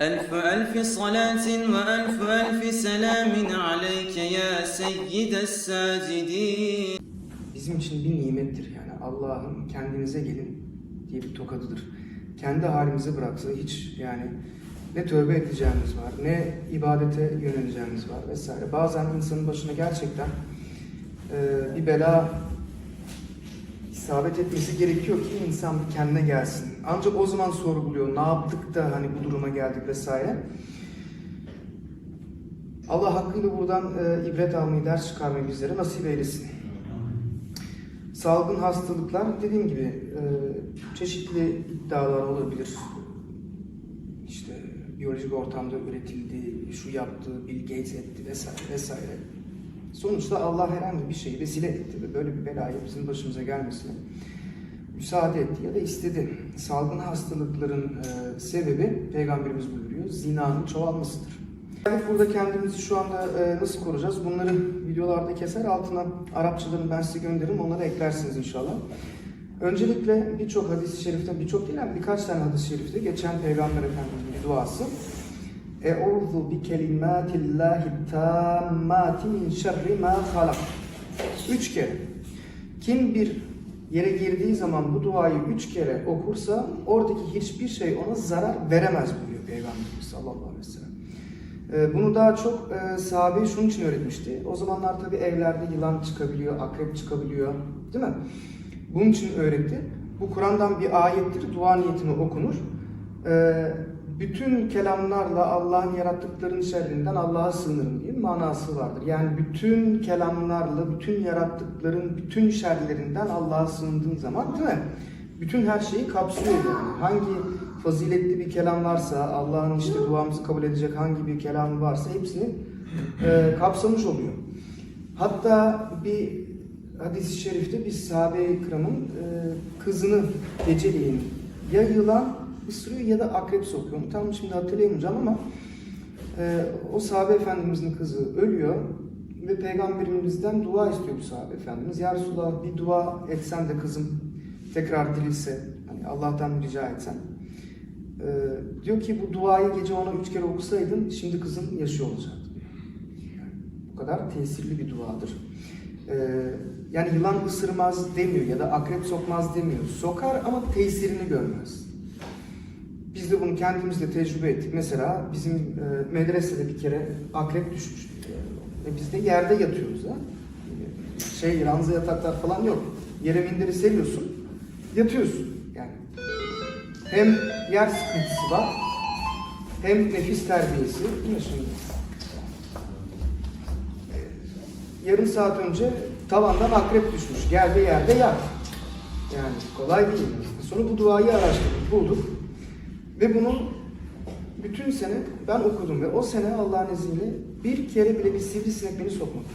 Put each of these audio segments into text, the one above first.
ألف ألف صلاة وألف ألف سلام عليك يا سيد الساجدين bizim için bir nimettir yani Allah'ın kendinize gelin diye bir tokadıdır. Kendi halimize bıraksa hiç yani ne tövbe edeceğimiz var, ne ibadete yöneleceğimiz var vesaire. Bazen insanın başına gerçekten e, bir bela isabet etmesi gerekiyor ki insan bir kendine gelsin. Ancak o zaman sorguluyor, ne yaptık da hani bu duruma geldik vesaire. Allah hakkıyla buradan e, ibret almayı, ders çıkarmayı bizlere nasip eylesin. Salgın hastalıklar dediğim gibi e, çeşitli iddialar olabilir. İşte biyolojik ortamda üretildi, şu yaptı, Bill Gates etti vesaire vesaire. Sonuçta Allah herhangi bir şeyi vesile etti ve böyle bir belayı bizim başımıza gelmesine müsaade etti ya da istedi. Salgın hastalıkların e, sebebi Peygamberimiz buyuruyor, zinanın çoğalmasıdır. Evet burada kendimizi şu anda e, nasıl koruyacağız? Bunları videolarda keser altına Arapçalarını ben size gönderirim. Onları eklersiniz inşallah. Öncelikle birçok hadis-i şerifte, birçok değil yani birkaç tane hadis-i şerifte geçen Peygamber Efendimiz'in duası. Eûzu bi kelimâtillâhi tâmmâti min şerri mâ halak. Üç kere. Kim bir yere girdiği zaman bu duayı üç kere okursa oradaki hiçbir şey ona zarar veremez buyuruyor Peygamberimiz sallallahu aleyhi ve sellem. Ee, Bunu daha çok e, sahabe şunun için öğretmişti. O zamanlar tabi evlerde yılan çıkabiliyor, akrep çıkabiliyor. Değil mi? Bunun için öğretti. Bu Kur'an'dan bir ayettir. Dua niyetine okunur. Ee, bütün kelamlarla Allah'ın yarattıklarının şerrinden Allah'a sığınırım diye manası vardır. Yani bütün kelamlarla, bütün yarattıkların bütün şerlerinden Allah'a sığındığın zaman değil mi? Bütün her şeyi kapsıyor yani. Hangi faziletli bir kelam varsa, Allah'ın işte duamızı kabul edecek hangi bir kelam varsa hepsini e, kapsamış oluyor. Hatta bir hadis-i şerifte bir sahabe-i kiramın e, kızını geceleyin ya yılan ısırıyor ya da akrep sokuyor. Tam şimdi hatırlayamayacağım ama e, o sahabe efendimizin kızı ölüyor ve peygamberimizden dua istiyor bu sahabe efendimiz. Ya Resulallah bir dua etsen de kızım tekrar dirilse, hani Allah'tan rica etsen. E, diyor ki bu duayı gece ona üç kere okusaydın şimdi kızım yaşıyor olacaktı. Yani bu kadar tesirli bir duadır. E, yani yılan ısırmaz demiyor ya da akrep sokmaz demiyor. Sokar ama tesirini görmez. Biz de bunu kendimizle tecrübe ettik. Mesela bizim e, medresede bir kere akrep düşmüştü. Ve biz de yerde yatıyoruz ha. Şey ranza yataklar falan yok. Yere minderi seriyorsun, yatıyorsun yani. Hem yer sıkıntısı var, hem nefis terbiyesi. Değil mi şimdi? E, Yarım saat önce tavandan akrep düşmüş. Gel de yerde yat. Yani kolay değil. Sonra bu duayı araştırdık, bulduk. Ve bunu bütün sene ben okudum ve o sene Allah'ın izniyle bir kere bile bir sivrisinek beni sokmadı.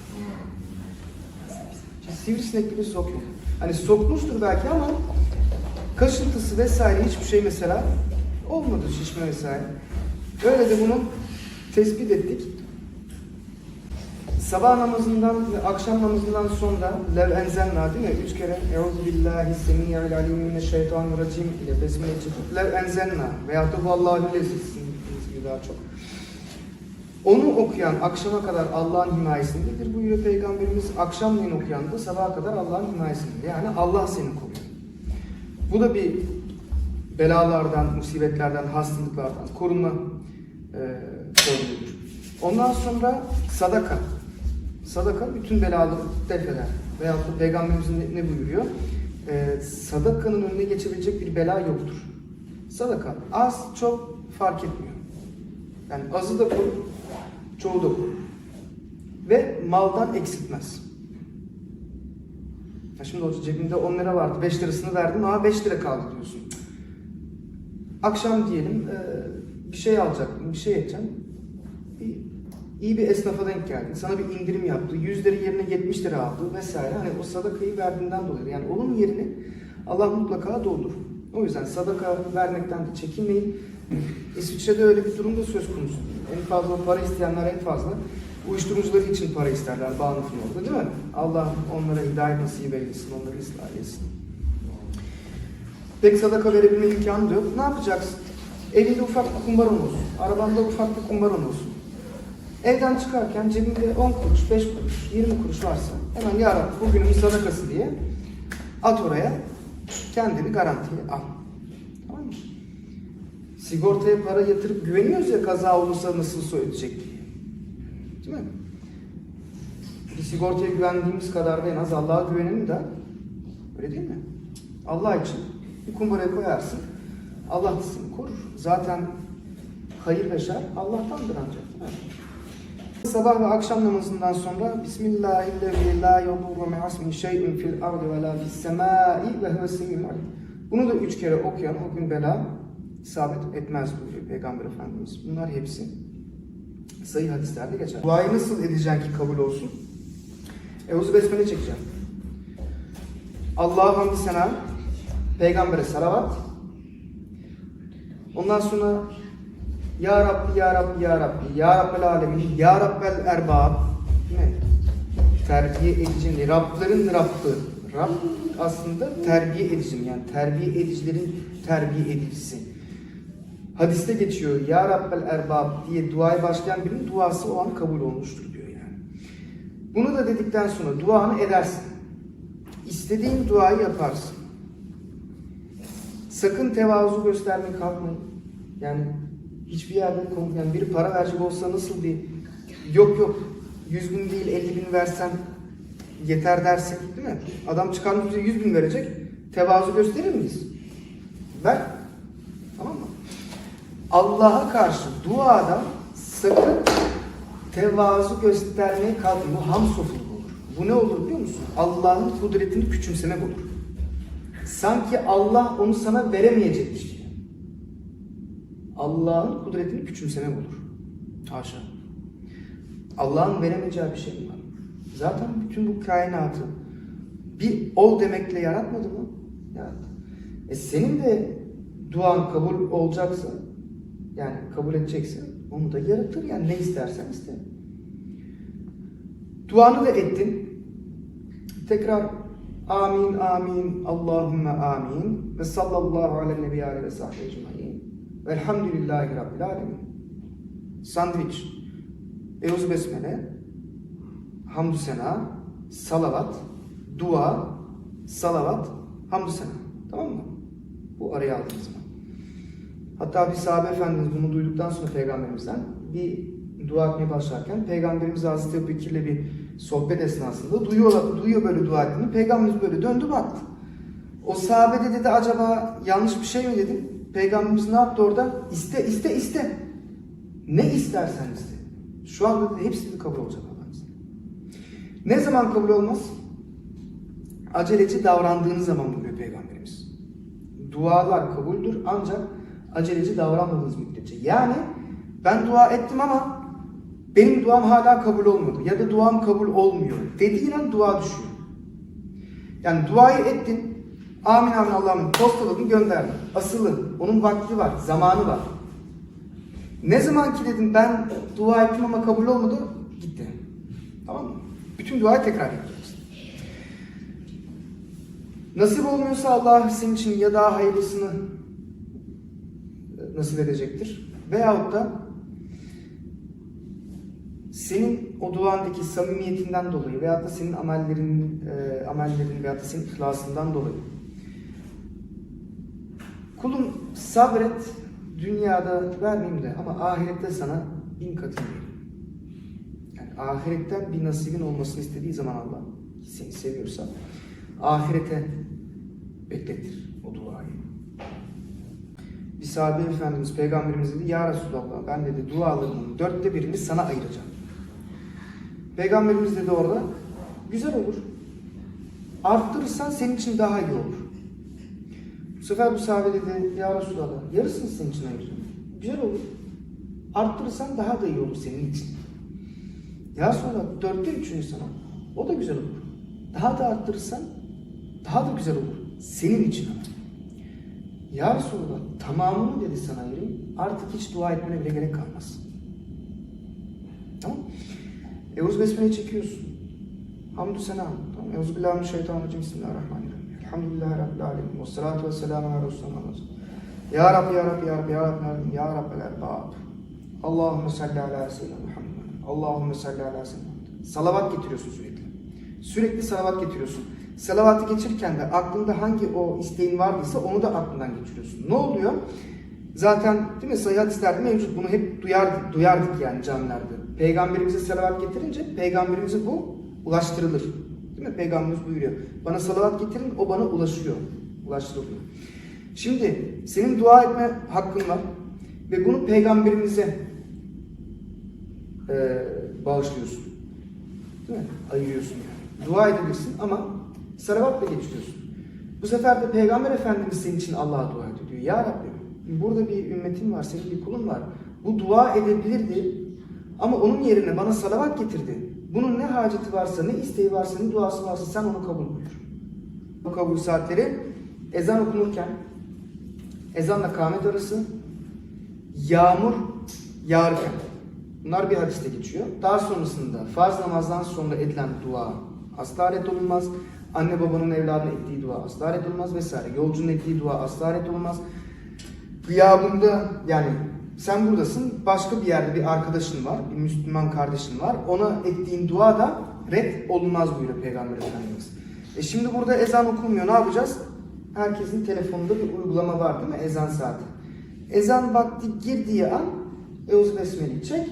Sivrisinek bile sokmadı. Hani sokmuştur belki ama kaşıntısı vesaire hiçbir şey mesela olmadı şişme vesaire. Öyle de bunu tespit ettik. Sabah namazından ve akşam namazından sonra lev enzelna değil mi? Üç kere Euzu billahi semiyyil alim mineşşeytanirracim ile besmele çekip lev enzelna veyahut da bu Allah'ın lezzetiniz gibi daha çok. Onu okuyan akşama kadar Allah'ın himayesindedir buyuruyor Peygamberimiz. Akşamleyin okuyan da sabaha kadar Allah'ın himayesinde. Yani Allah seni koruyor. Bu da bir belalardan, musibetlerden, hastalıklardan korunma e. Ondan sonra sadaka. Sadaka bütün belaları def eder. Veyahut da Peygamberimiz ne, buyuruyor? Ee, sadakanın önüne geçebilecek bir bela yoktur. Sadaka az çok fark etmiyor. Yani azı da korur, çoğu da korur. Ve maldan eksiltmez. Ya şimdi o cebinde 10 lira vardı, 5 lirasını verdim, ama 5 lira kaldı diyorsun. Akşam diyelim e, bir şey alacaktın, bir şey edeceksin. İyi bir esnafa denk geldin, sana bir indirim yaptı, 100 lira yerine 70 lira aldı vesaire. Hani o sadakayı verdiğinden dolayı. Yani onun yerini Allah mutlaka doldur. O yüzden sadaka vermekten de çekinmeyin. İsviçre'de öyle bir durum da söz konusu. En fazla para isteyenler en fazla uyuşturucuları için para isterler bağımlısın orada değil mi? Allah onlara hidayet nasip eylesin, onları ıslah etsin. Pek sadaka verebilme imkanı da yok. Ne yapacaksın? Evinde ufak bir kumbaran olsun. Arabanda ufak bir kumbaran olsun. Evden çıkarken cebinde 10 kuruş, 5 kuruş, 20 kuruş varsa hemen ya Rabbi bugünün sadakası diye at oraya kendini garantiye al. Tamam mı? Sigortaya para yatırıp güveniyoruz ya kaza olursa nasıl ödeyecek diye. Değil mi? Bir sigortaya güvendiğimiz kadar da en az Allah'a güvenelim de öyle değil mi? Allah için bir kumbaraya koyarsın. Allah seni korur. Zaten hayır ve şer Allah'tandır ancak. değil mi? Sabah ve akşam namazından sonra Bismillahirrahmanirrahim la yadurru mi'asmi şey'un fil ve semai ve huves semiul alim. Bunu da üç kere okuyan o gün bela isabet etmez buyuruyor Peygamber Efendimiz. Bunlar hepsi sayı hadislerde geçer. Duayı nasıl edeceksin ki kabul olsun? Eûzü Besmele çekeceğim. Allah'a hamdü sena, Peygamber'e salavat. Ondan sonra Ya Rabbi, Ya Rabbi, Ya Rabbi, Ya Rabbel Alemin, Ya Rabbel Erbab. Ne? Terbiye edicinin, Rabların Rabbı. Rab aslında terbiye edicinin yani terbiye edicilerin terbiye edicisi. Hadiste geçiyor Ya Rabbel Erbab diye duaya başlayan birinin duası o an kabul olmuştur diyor yani. Bunu da dedikten sonra duanı edersin. İstediğin duayı yaparsın. Sakın tevazu göstermeye kalkmayın. Yani hiçbir yerde konu- yani biri para verecek olsa nasıl bir yok yok 100 bin değil 50 bin versen yeter dersek değil mi? Adam çıkan bize 100 bin verecek. Tevazu gösterir miyiz? Ver. Tamam mı? Allah'a karşı duada sakın tevazu göstermeye kalkın. Bu ham sofuluk olur. Bu ne olur biliyor musun? Allah'ın kudretini küçümsemek olur. Sanki Allah onu sana veremeyecekmiş. Allah'ın kudretini küçümsemek olur. Haşa. Allah'ın veremeyeceği bir şey mi var? Zaten bütün bu kainatı bir ol demekle yaratmadı mı? Yarattı. E senin de duan kabul olacaksa yani kabul edecekse onu da yaratır yani ne istersen iste. Duanı da ettin. Tekrar amin amin Allahümme amin ve sallallahu aleyhi ve sahbihi ecmaîn. Velhamdülillahi rabbil alemin. Sandviç. Eûzü besmele. Hamdü sena. Salavat. Dua. Salavat. Hamdü sena. Tamam mı? Bu araya aldığınız zaman. Hatta bir sahabe efendimiz bunu duyduktan sonra peygamberimizden bir dua etmeye başlarken peygamberimiz Hazreti Ebu Bekir'le bir sohbet esnasında duyuyor, duyuyor böyle dua ettiğini. Peygamberimiz böyle döndü baktı. O sahabe de dedi acaba yanlış bir şey mi dedim. Peygamberimiz ne yaptı orada? İste, iste, iste. Ne istersen iste. Şu anda dedi, hepsi de kabul olacak Allah'ın. Ne zaman kabul olmaz? Aceleci davrandığınız zaman buyuruyor Peygamberimiz. Dualar kabuldür ancak aceleci davranmadığınız müddetçe. Yani ben dua ettim ama benim duam hala kabul olmadı ya da duam kabul olmuyor dediğin an dua düşüyor. Yani duayı ettin, amin amin Allah'ım postaladın gönderdin. Asılı, onun vakti var, zamanı var. Ne zaman ki dedin ben dua ettim ama kabul olmadı, gitti. Tamam mı? Bütün duayı tekrar yapacaksın. Nasip olmuyorsa Allah senin için ya daha hayırlısını nasip edecektir. Veyahut da senin o duandaki samimiyetinden dolayı veyahut da senin amellerinin, e, amellerin veyahut da senin ihlasından dolayı kulum sabret dünyada vermeyeyim de ama ahirette sana bin katını vereyim. Yani ahiretten bir nasibin olmasını istediği zaman Allah seni seviyorsa ahirete bekletir o duayı. Bir sahabe efendimiz peygamberimiz dedi ya Resulallah ben dedi dualarımın dörtte birini sana ayıracağım. Peygamberimiz dedi orada güzel olur. Arttırırsan senin için daha iyi olur. Sefer bu sahabe dedi ya Resulallah yarısını senin için ayıracağım. Güzel olur. Arttırırsan daha da iyi olur senin için. Ya sonra dörtte üçünü sana. O da güzel olur. Daha da arttırırsan daha da güzel olur. Senin için ama. Ya Resulallah tamamını dedi sana ayırayım. Artık hiç dua etmene bile gerek kalmaz. Tamam Eûzü Besmele'yi çekiyorsun. Hamdü sena. Tamam. Eûzü billahi mineşşeytanirracim. Bismillahirrahmanirrahim. Elhamdülillahi Rabbil alemin. Ve salatu ve selamu ala Resulullah. Ya Rabbi, Ya Rabbi, Ya Rabbi, Ya Rabbi, Ya Rabbi, Erbab. Allahümme salli ala seyyidina Muhammed. Allahümme salli ala seyyidina Muhammed. Salavat getiriyorsun sürekli. Sürekli salavat getiriyorsun. Salavatı geçirirken de aklında hangi o isteğin vardıysa onu da aklından geçiriyorsun. Ne oluyor? Zaten değil mi sayı hadislerde mevcut. Bunu hep duyardık, duyardık yani camilerde. Peygamberimize salavat getirince peygamberimize bu ulaştırılır. Mi? Peygamberimiz buyuruyor. Bana salavat getirin o bana ulaşıyor. Ulaştırılıyor. Şimdi senin dua etme hakkın var ve bunu peygamberimize e, bağışlıyorsun. Değil mi? Ayırıyorsun yani. Dua edebilirsin ama salavatla geçiriyorsun. Bu sefer de Peygamber Efendimiz senin için Allah'a dua ediyor. Diyor, Ya Rabbi burada bir ümmetin var, senin bir kulun var. Bu dua edebilirdi ama onun yerine bana salavat getirdi. Bunun ne haceti varsa, ne isteği varsa, ne duası varsa sen onu kabul buyur. Bu kabul saatleri ezan okunurken, ezanla kâhmet arası, yağmur yağarken. Bunlar bir hadiste geçiyor. Daha sonrasında farz namazdan sonra edilen dua asla reddolunmaz. Anne babanın evladına ettiği dua asla reddolunmaz vesaire. Yolcunun ettiği dua asla reddolunmaz. Gıyabında yani sen buradasın başka bir yerde bir arkadaşın var, bir Müslüman kardeşin var. Ona ettiğin dua da red olunmaz buyuruyor Peygamber Efendimiz. E şimdi burada ezan okunmuyor ne yapacağız? Herkesin telefonunda bir uygulama var değil mi? Ezan saati. Ezan vakti girdiği an Eûzü Besmele'yi çek,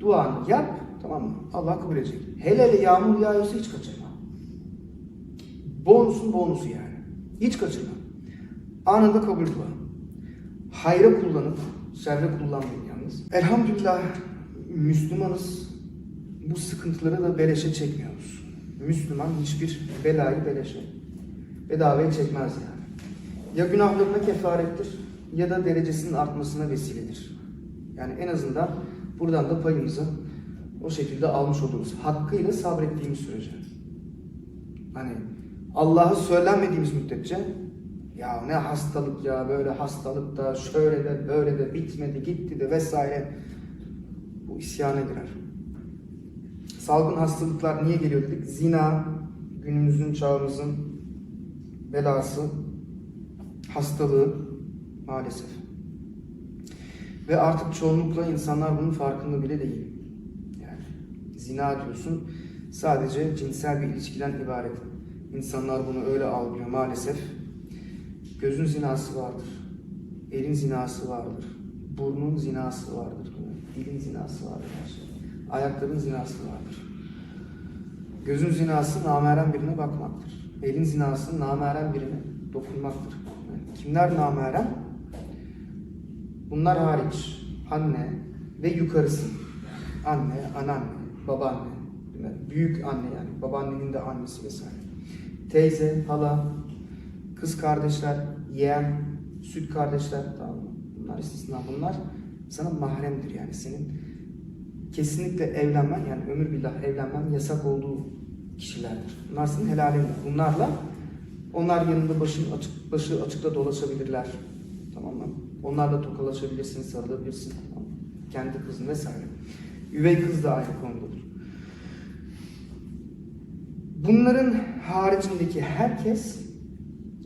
duanı yap, tamam mı? Allah kabul edecek. Hele hele yağmur yağıyorsa hiç kaçırma. Bonusun bonusu yani. Hiç kaçırma. Anında kabul dua. Hayra kullanıp, şerre kullanmayın yalnız. Elhamdülillah Müslümanız. Bu sıkıntıları da beleşe çekmiyoruz. Müslüman hiçbir belayı beleşe, bedavaya çekmez yani. Ya günahlarına kefarettir ya da derecesinin artmasına vesiledir. Yani en azından buradan da payımızı o şekilde almış oluruz. Hakkıyla sabrettiğimiz sürece. Hani Allah'ı söylenmediğimiz müddetçe ya ne hastalık ya böyle hastalık da şöyle de böyle de bitmedi gitti de vesaire bu isyana girer. Salgın hastalıklar niye geliyor dedik? Zina günümüzün çağımızın belası, hastalığı maalesef. Ve artık çoğunlukla insanlar bunun farkında bile değil. Yani zina diyorsun sadece cinsel bir ilişkiden ibaret. İnsanlar bunu öyle algılıyor maalesef. Gözün zinası vardır. Elin zinası vardır. Burnun zinası vardır. Dilin zinası vardır. Ayakların zinası vardır. Gözün zinası namerem birine bakmaktır. Elin zinası namerem birine dokunmaktır. Yani kimler namerem? Bunlar hariç anne ve yukarısı. Anne, anneanne, babaanne, büyük anne yani babaannenin de annesi vesaire. Teyze, hala, kız kardeşler, yeğen, süt kardeşler tamam? Bunlar istisna bunlar sana mahremdir yani senin kesinlikle evlenmen yani ömür billah evlenmen yasak olduğu kişilerdir. Bunlar senin helalindir. Bunlarla onlar yanında başın açık, başı açıkta dolaşabilirler. Tamam mı? Onlarla tokalaşabilirsin, sarılabilirsin. Tamam? Kendi kızın vesaire. Üvey kız da aynı konudadır. Bunların haricindeki herkes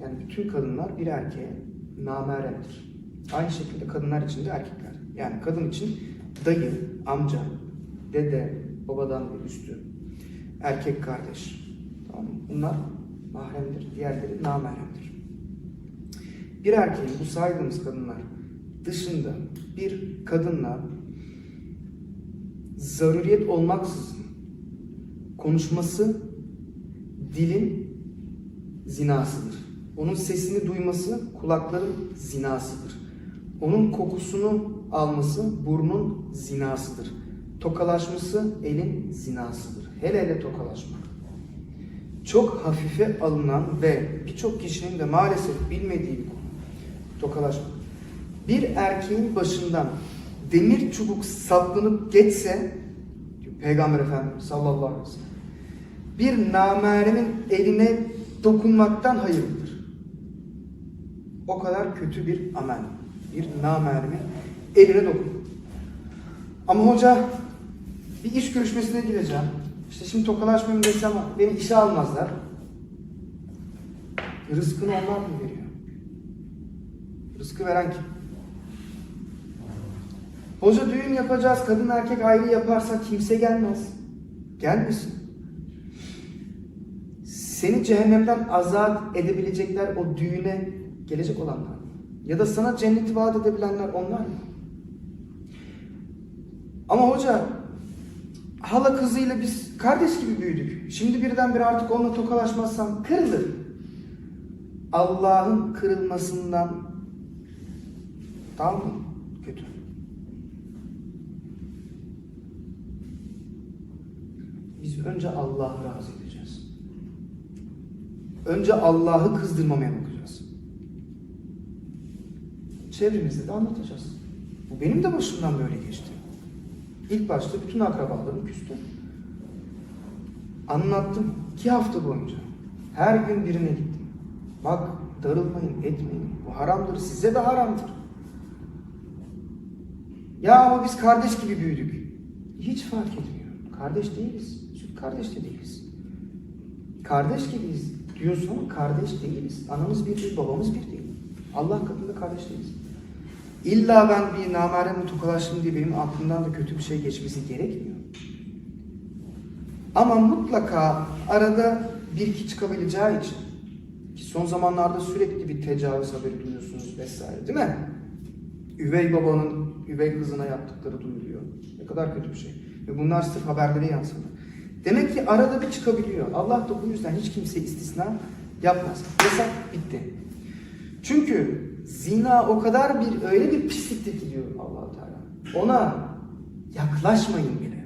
yani bütün kadınlar bir erkeğe nameremdir. Aynı şekilde kadınlar için de erkekler. Yani kadın için dayı, amca, dede, babadan bir üstü, erkek kardeş. Tamam mı? Bunlar mahremdir. Diğerleri namahremdir. Bir erkeğin bu saydığımız kadınlar dışında bir kadınla zaruriyet olmaksızın konuşması dilin zinasıdır. Onun sesini duyması kulakların zinasıdır. Onun kokusunu alması burnun zinasıdır. Tokalaşması elin zinasıdır. Hele hele tokalaşmak. Çok hafife alınan ve birçok kişinin de maalesef bilmediği bir konu. Tokalaşmak. Bir erkeğin başından demir çubuk saplanıp geçse Peygamber Efendimiz sallallahu aleyhi ve sellem bir nameremin eline dokunmaktan hayırlıdır. O kadar kötü bir amel. Bir nameremin eline dokun. Ama hoca bir iş görüşmesine gideceğim. İşte şimdi tokalaşmayayım desem beni işe almazlar. Rızkını onlar mı veriyor? Rızkı veren kim? Hoca düğün yapacağız, kadın erkek ayrı yaparsa kimse gelmez. Gelmesin. Seni cehennemden azat edebilecekler o düğüne gelecek olanlar mı? Ya da sana cenneti vaat edebilenler onlar mı? Ama hoca hala kızıyla biz kardeş gibi büyüdük. Şimdi birdenbire artık onunla tokalaşmazsam kırılır. Allah'ın kırılmasından daha mı kötü? Biz önce Allah'ı razı edeceğiz. Önce Allah'ı kızdırmamaya bakacağız. Çevremizde de anlatacağız. Bu benim de başımdan böyle geçti. İlk başta bütün akrabalarım küstü. Anlattım iki hafta boyunca. Her gün birine gittim. Bak darılmayın, etmeyin. Bu haramdır, size de haramdır. Ya ama biz kardeş gibi büyüdük. Hiç fark etmiyor. Kardeş değiliz. Süt kardeş de değiliz. Kardeş gibiyiz. Diyorsun ama kardeş değiliz. Anamız bir değil, babamız bir değil. Allah katında kardeş değiliz. İlla ben bir nameremle tokalaştım diye benim aklımdan da kötü bir şey geçmesi gerekmiyor. Ama mutlaka arada bir iki çıkabileceği için ki son zamanlarda sürekli bir tecavüz haberi duyuyorsunuz vesaire değil mi? Üvey babanın üvey kızına yaptıkları duyuluyor. Ne kadar kötü bir şey. Ve bunlar sırf haberlere yansıdı. Demek ki arada bir çıkabiliyor. Allah da bu yüzden hiç kimse istisna yapmaz. Yasak bitti. Çünkü zina o kadar bir öyle bir pisliktir ki diyor allah Teala. Ona yaklaşmayın bile.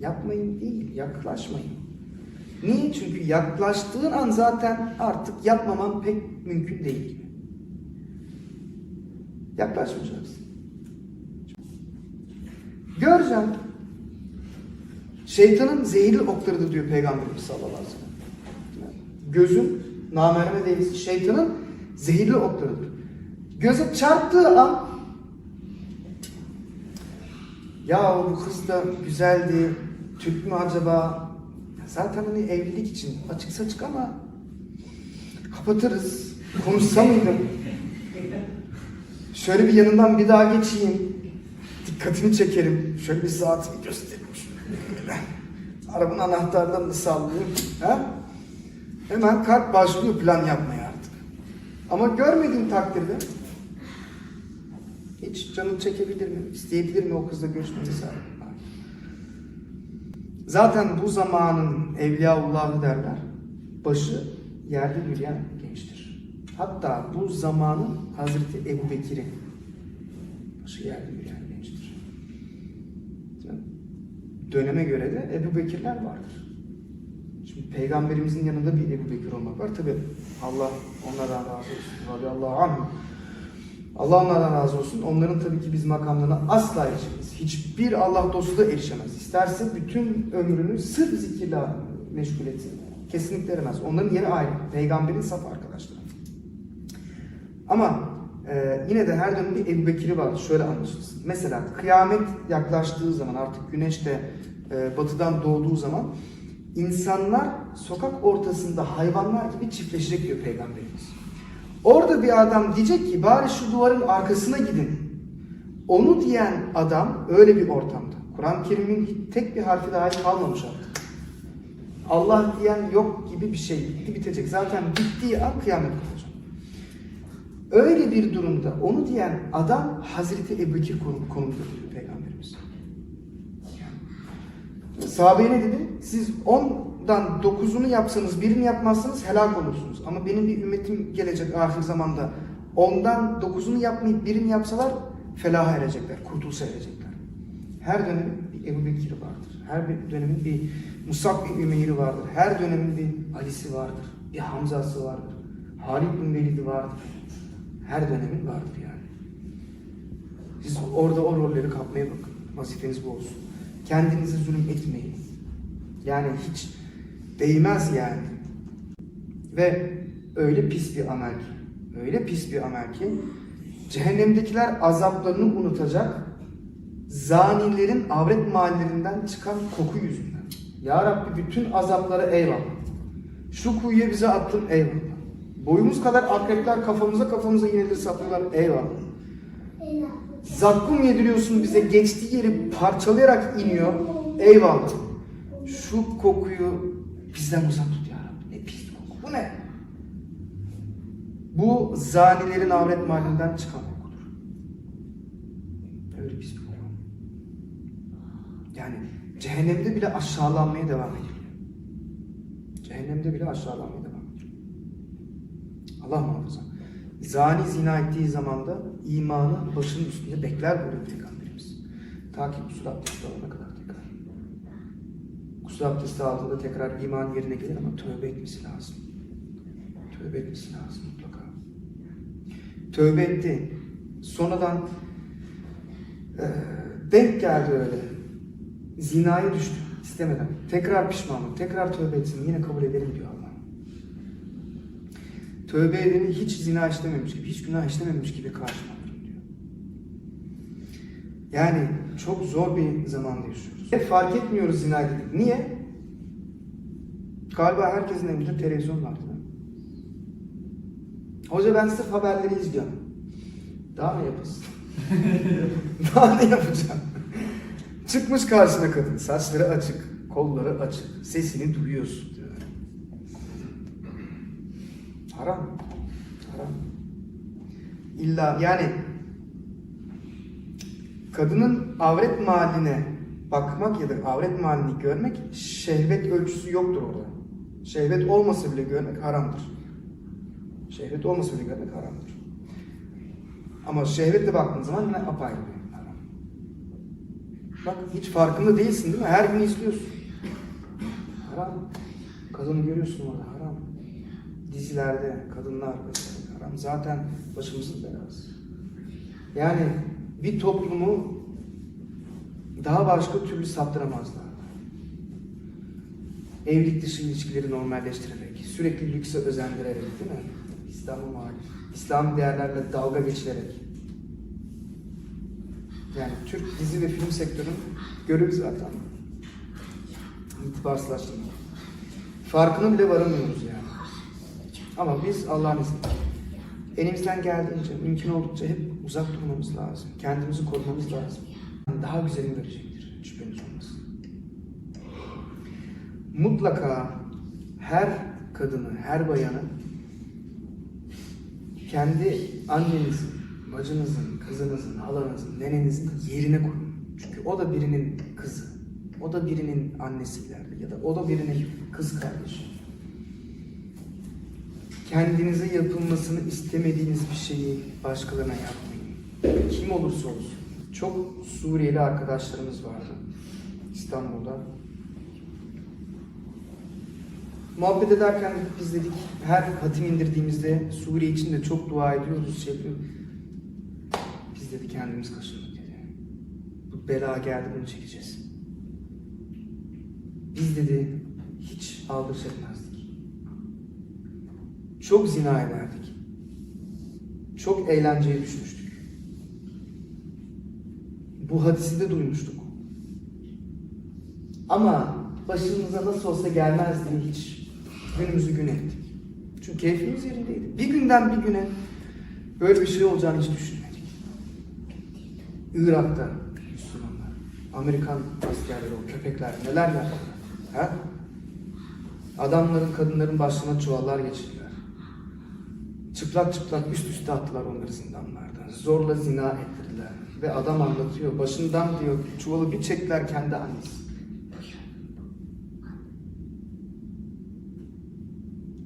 Yapmayın değil, yaklaşmayın. Niye? Çünkü yaklaştığın an zaten artık yapmaman pek mümkün değil. Yaklaşmayacaksın. Göreceğim. Şeytanın zehirli oklarıdır diyor Peygamberimiz sallallahu aleyhi ve sellem. Gözün namereme değilsin. Şeytanın zehirli oklarıdır. Göze çarptığı an ya bu kız da güzeldi, Türk mü acaba? Zaten hani evlilik için açık saçık ama kapatırız. Konuşsa mıydım? Şöyle bir yanından bir daha geçeyim. Dikkatini çekerim. Şöyle bir saatimi göstereyim. Arabanın anahtarlarını sallayayım. Ha? Hemen kalp başlıyor plan yapmaya artık. Ama görmediğim takdirde hiç canım çekebilir mi? İsteyebilir mi o kızla görüşmeyi vesaire? Hayır. Zaten bu zamanın evliyaullahı derler. Başı yerde yürüyen gençtir. Hatta bu zamanın Hazreti Ebu Bekir'i başı yerde yürüyen gençtir. Döneme göre de Ebu Bekirler vardır. Şimdi peygamberimizin yanında bir Ebu Bekir olmak var. Tabi Allah onlardan razı olsun. Radıyallahu anh. Allah onlardan razı olsun. Onların tabii ki biz makamlarına asla erişemeyiz. Hiçbir Allah dostu da erişemez. İsterse bütün ömrünü sırf zikirle meşgul etsin. Kesinlikle eremez. Onların yeri ayrı. Peygamberin saf arkadaşları. Ama e, yine de her dönemde Ebu Bekir'i var. Şöyle anlaşılsın. Mesela kıyamet yaklaştığı zaman artık güneş de e, batıdan doğduğu zaman insanlar sokak ortasında hayvanlar gibi çiftleşecek diyor Peygamberimiz. Orada bir adam diyecek ki bari şu duvarın arkasına gidin. Onu diyen adam öyle bir ortamda. Kur'an-ı Kerim'in tek bir harfi dahi kalmamış artık. Allah diyen yok gibi bir şey. Bitti bitecek. Zaten bittiği an kıyamet olacak. Öyle bir durumda onu diyen adam Hazreti Ebu Bekir konum, diyor Peygamberimiz. Sahabeye ne dedi? Siz ondan dokuzunu yapsanız, birini yapmazsanız helak olursunuz. Ama benim bir ümmetim gelecek ahir zamanda. Ondan dokuzunu yapmayıp birini yapsalar felaha erecekler, kurtulsa erecekler. Her dönemin bir Ebu Bekir'i vardır. Her bir dönemin bir Musab bin Ümeyr'i vardır. Her dönemin bir Ali'si vardır. Bir Hamza'sı vardır. Halid bin Velid'i vardır. Her dönemin vardır yani. Siz orada o rolleri kapmaya bakın. Vazifeniz bu olsun. Kendinize zulüm etmeyin. Yani hiç değmez yani. Ve öyle pis bir amel ki, öyle pis bir amel ki cehennemdekiler azaplarını unutacak zanilerin avret mahallerinden çıkan koku yüzünden. Ya Rabbi bütün azaplara eyvallah. Şu kuyuya bize attın eyvallah. Boyumuz kadar akrepler kafamıza kafamıza yenilir saplıyorlar. Eyvallah. Zakkum yediriyorsun bize geçtiği yeri parçalayarak iniyor. Eyvallah. Şu kokuyu bizden uzak tut ya Rabbi. Ne pis koku. Bu ne? Bu zanilerin avret mahallinden çıkan kokudur. Öyle pis bir koku. Yani cehennemde bile aşağılanmaya devam ediliyor. Cehennemde bile aşağılanmaya devam ediliyor. Allah muhafaza. Zani zina ettiği zaman da imanı başının üstünde bekler buyuruyor Peygamberimiz. Ta ki abdesti alana kadar. Gusül abdesti aldığında tekrar iman yerine gelir ama tövbe etmesi lazım. Tövbe etmesi lazım mutlaka. Tövbe etti. Sonradan eee, denk geldi öyle. Zinaya düştü istemeden. Tekrar pişmanlık, tekrar tövbe etsin yine kabul ederim diyor Allah. Tövbe edeni hiç zina işlememiş gibi, hiç günah işlememiş gibi karşılarım diyor. Yani çok zor bir zamanda yaşıyoruz. Hep fark etmiyoruz zina dedik. Niye? Galiba herkesin evinde televizyon var değil mi? Hoca ben sırf haberleri izliyorum. Daha ne yapasın? Daha ne yapacağım? Çıkmış karşına kadın. Saçları açık, kolları açık. Sesini duyuyorsun diyor. Haram. Haram. İlla yani kadının avret mahalline bakmak ya da avret mahallini görmek şehvet ölçüsü yoktur orada. Şehvet olmasa bile görmek haramdır. Şehvet olmasa bile görmek haramdır. Ama şehvetle baktığın zaman yine apayrı bir haram. Bak hiç farkında değilsin değil mi? Her gün izliyorsun. Haram. Kadını görüyorsun orada haram. Dizilerde kadınlar haram. Zaten başımızın belası. Yani bir toplumu daha başka türlü saptıramazlar. Evlilik dışı ilişkileri normalleştirerek, sürekli lükse özendirerek değil mi? İslam'a muhalif, İslam değerlerle dalga geçilerek. Yani Türk dizi ve film sektörünün görevi zaten. İtibarsızlaştırma. Farkına bile varamıyoruz yani. Ama biz Allah'ın izniyle elimizden geldiğince, mümkün oldukça hep uzak durmamız lazım. Kendimizi korumamız lazım. Daha güzelini verecektir. Şüpheniz olmasın. Mutlaka her kadını, her bayanı kendi annenizin, bacınızın, kızınızın, halanızın, nenenizin yerine koyun. Çünkü o da birinin kızı. O da birinin annesi ileride ya da o da birinin kız kardeşi. Kendinize yapılmasını istemediğiniz bir şeyi başkalarına yapmayın. Kim olursa olsun. Çok Suriyeli arkadaşlarımız vardı İstanbul'da. Muhabbet ederken biz dedik her hatim indirdiğimizde Suriye için de çok dua ediyoruz. Şey yapıyoruz. Biz dedi kendimiz kaşındık dedi. Bu bela geldi bunu çekeceğiz. Biz dedi hiç aldırış etmezdik. Çok zina ederdik. Çok eğlenceye düşmüştük. Bu hadisi de duymuştuk. Ama başımıza nasıl olsa gelmez diye hiç günümüzü gün ettik. Çünkü keyfimiz yerindeydi. Bir günden bir güne böyle bir şey olacağını hiç düşünmedik. Irak'ta Müslümanlar, Amerikan askerleri, o köpekler neler yaptılar? Ha? Adamların, kadınların başına çuvallar geçirdiler. Çıplak çıplak üst üste attılar onları zindanlardan. Zorla zina ettirdiler. Ve adam anlatıyor. Başından diyor çuvalı bir çektiler kendi annesi.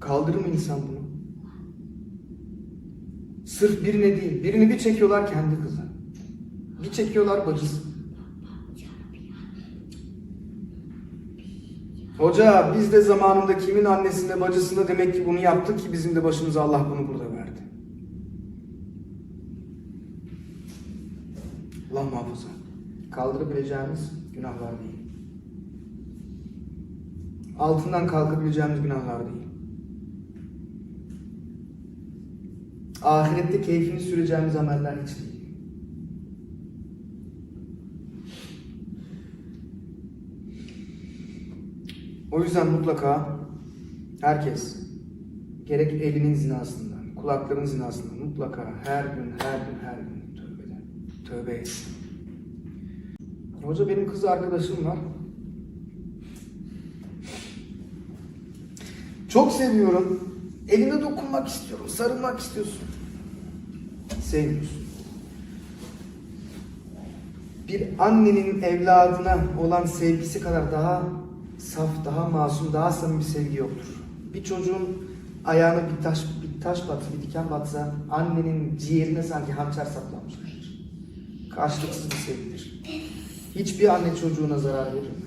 Kaldırır mı insan bunu? Sırf birine değil. Birini bir çekiyorlar kendi kızı. Bir çekiyorlar bacısı. Hoca biz de zamanında kimin annesine bacısına demek ki bunu yaptık ki bizim de başımıza Allah bunu burada verdi. Allah muhafaza. Kaldırabileceğimiz günahlar değil. Altından kalkabileceğimiz günahlar değil. Ahirette keyfini süreceğimiz ameller hiç değil. O yüzden mutlaka herkes gerek elinin zinasından, kulakların zinasından mutlaka her gün, her gün, her gün tövbe. Tövbe etsin. Hoca benim kız arkadaşım var. Çok seviyorum. Eline dokunmak istiyorum, sarılmak istiyorsun. Sevmiyorsun. Bir annenin evladına olan sevgisi kadar daha saf, daha masum, daha samimi sevgi yoktur. Bir çocuğun ayağına bir taş, bir taş batsa, bir diken batsa annenin ciğerine sanki hançer saplanmıştır. Karşılıksız bir sevgidir. Hiçbir anne çocuğuna zarar verir mi?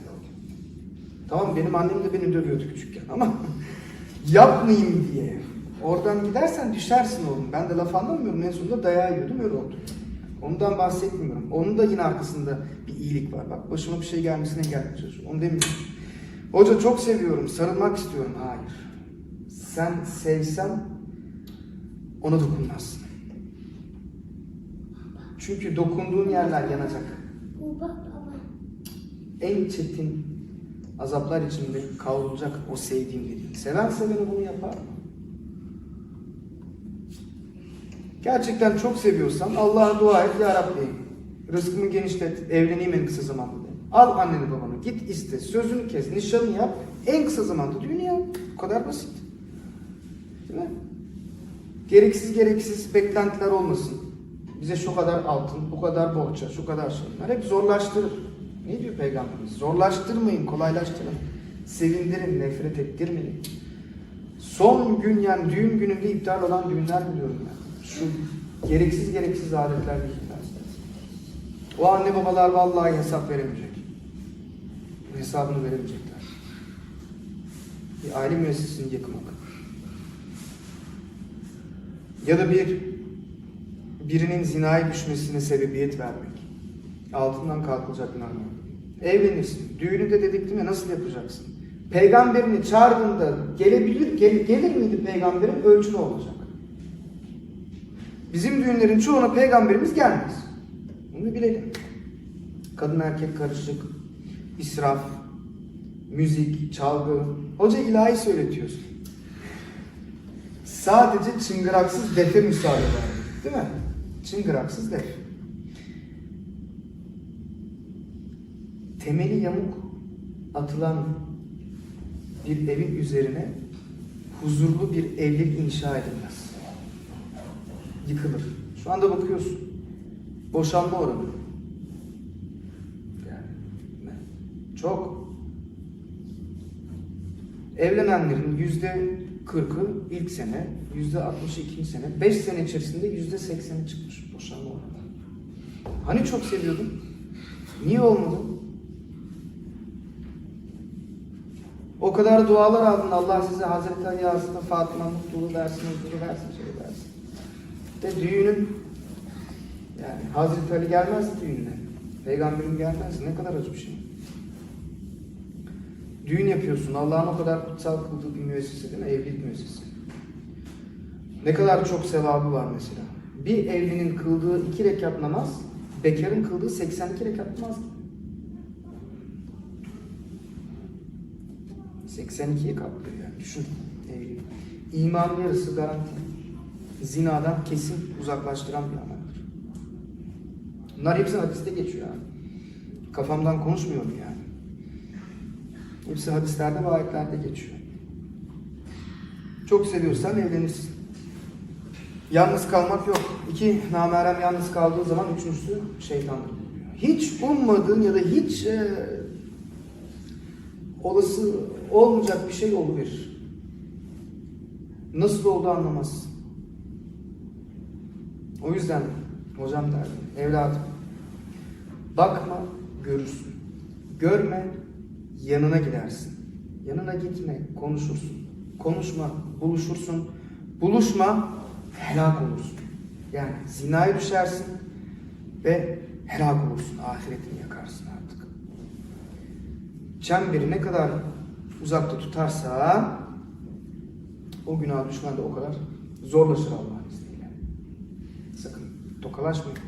Tamam benim annem de beni dövüyordu küçükken ama yapmayayım diye. Oradan gidersen düşersin oğlum. Ben de laf anlamıyorum. En sonunda dayağı yiyordum öyle oldu. Ondan bahsetmiyorum. Onun da yine arkasında bir iyilik var. Bak başıma bir şey gelmesine engelledi çocuğum. Onu demiyorum. Hoca çok seviyorum. Sarılmak istiyorum. Hayır. Sen sevsen ona dokunmazsın. Çünkü dokunduğun yerler yanacak. Baba. En çetin azaplar içinde kavrulacak o sevdiğin dediğin. Seven sevene bunu yapar? Gerçekten çok seviyorsan Allah'a dua et ya Rabbi. Rızkımı genişlet, evleneyim en kısa zamanda. de. Al anneni babanı, git iste, sözünü kes, nişanını yap. En kısa zamanda düğünü yap. Bu kadar basit. Değil mi? Gereksiz gereksiz beklentiler olmasın. Bize şu kadar altın, bu kadar bohça, şu kadar şey. Bunlar hep zorlaştırır. Ne diyor Peygamberimiz? Zorlaştırmayın, kolaylaştırın. Sevindirin, nefret ettirmeyin. Son gün yani düğün gününde iptal olan düğünler biliyorum ben. Şu gereksiz gereksiz adetler yüzünden. O anne babalar vallahi hesap veremeyecek. Hesabını veremeyecekler. Bir aile müessesesini yıkmak. Ya da bir birinin zinaya düşmesine sebebiyet vermek. Altından kalkılacak normal. Evlenirsin. Düğünü de dedik değil mi? Nasıl yapacaksın? Peygamberini çağırdığında gelebilir, gel- gelir miydi peygamberin? Ölçülü olacak. Bizim düğünlerin çoğuna peygamberimiz gelmez. Bunu bilelim. Kadın erkek karışık, israf, müzik, çalgı. Hoca ilahi söyletiyorsun. Sadece çıngıraksız defe müsaade var. Değil mi? Çıngıraksız def. Temeli yamuk atılan bir evin üzerine huzurlu bir evlilik inşa edilmez. Yıkılır. Şu anda bakıyorsun. Boşanma oranı. Yani çok. Evlenenlerin yüzde kırkı ilk sene, yüzde altmışı ikinci sene, beş sene içerisinde yüzde sekseni çıkmış boşanma oranı. Hani çok seviyordun? Niye olmadı? O kadar dualar aldın Allah size Hazreti Ali, Hazreti Fatıma mutluluğu versin, huzuru versin, şey versin. De düğünün yani Hazreti Ali gelmez düğününe. Peygamberim gelmez. Ne kadar acı bir şey. Düğün yapıyorsun. Allah'ın o kadar kutsal kıldığı bir müessese değil mi? Evlilik müessesesi. Ne kadar çok sevabı var mesela. Bir evlinin kıldığı iki rekat namaz, bekarın kıldığı 82 rekat namaz gibi. 82'ye katlıyor yani. Düşün evlilik. İmanın yarısı garanti. Zinadan kesin uzaklaştıran bir ameldir. Bunlar hepsi hadiste geçiyor yani. Kafamdan konuşmuyorum yani. Hepsi hadislerde ve ayetlerde geçiyor. Çok seviyorsan evlenirsin. Yalnız kalmak yok. İki, namerem yalnız kaldığı zaman üçüncüsü şeytandır. Hiç ummadığın ya da hiç e, olası olmayacak bir şey oluverir. Nasıl oldu anlamazsın. O yüzden hocam derdi, evladım bakma görürsün. Görme yanına gidersin. Yanına gitme konuşursun. Konuşma buluşursun. Buluşma helak olursun. Yani zinaya düşersin ve helak olursun. Ahiretini yakarsın artık. Çemberi ne kadar uzakta tutarsa o günah düşman da o kadar zorlaşır Allah'ın izniyle. Sakın tokalaşmayın.